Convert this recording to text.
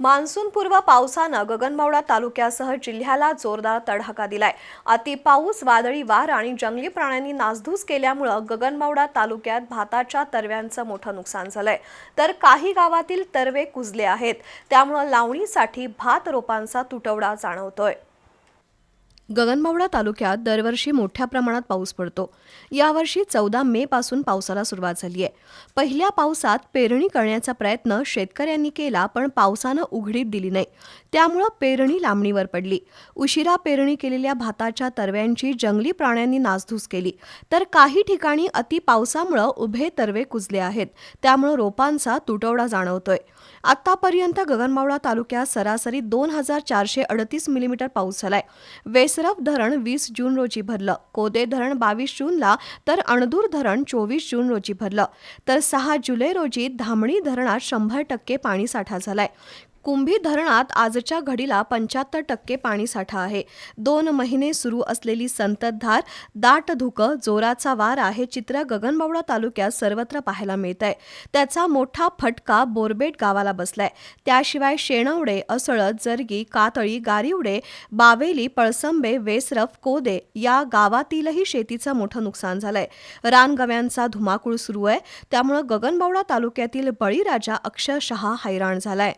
मान्सूनपूर्व पावसानं गगनबावडा तालुक्यासह जिल्ह्याला जोरदार तडाखा दिलाय. अति पाऊस वादळी वार आणि जंगली प्राण्यांनी नासधूस केल्यामुळं गगनबावडा तालुक्यात भाताच्या तरव्यांचं मोठं नुकसान झालंय. तर काही गावातील तरवे कुजले आहेत. त्यामुळं लावणीसाठी भात रोपांचा तुटवडा जाणवतोय. गगनबावडा तालुक्यात दरवर्षी मोठ्या प्रमाणात पाऊस पडतो. यावर्षी चौदा मे पासून पावसाला सुरुवात झाली आहे पहिल्या पावसात पेरणी करण्याचा प्रयत्न शेतकऱ्यांनी केला पण पावसानं उघडीप दिली नाही. त्यामुळं पेरणी लांबणीवर पडली. उशिरा पेरणी केलेल्या भाताच्या तरव्यांची जंगली प्राण्यांनी नासधूस केली. तर काही ठिकाणी अति पावसामुळं उभे तरवे कुजले आहेत. त्यामुळं रोपांचा तुटवडा जाणवतोय. आतापर्यंत गगनबावडा तालुक्यात सरासरी दोन हजार चारशे अडतीस मिलीमीटर पाऊस झालाय. वेस वेसरफ धरण वीस जून रोजी भरलं. कोदे धरण बावीस जूनला तर अणदूर धरण चोवीस जून रोजी भरलं. तर सहा जुलै रोजी धामणी धरणात शंभर टक्के पाणीसाठा झालाय. कुंभी धरणात आजच्या घडीला पंच्याहत्तर टक्के पाणीसाठा आहे. दोन महिने सुरू असलेली संततधार दाट धुकं जोराचा वारा हे चित्र गगनबावडा तालुक्यात सर्वत्र पाहायला मिळत आहे त्याचा मोठा फटका बोरबेट गावाला बसलाय. त्याशिवाय शेणवडे असळत जरगी कातळी गारिवडे बावेली पळसंबे वेसरफ कोदे या गावातीलही शेतीचं मोठं नुकसान झालंय. रानगव्यांचा धुमाकूळ सुरू आहे. त्यामुळं गगनबावडा तालुक्यातील बळीराजा अक्षरशः हैराण झालाय.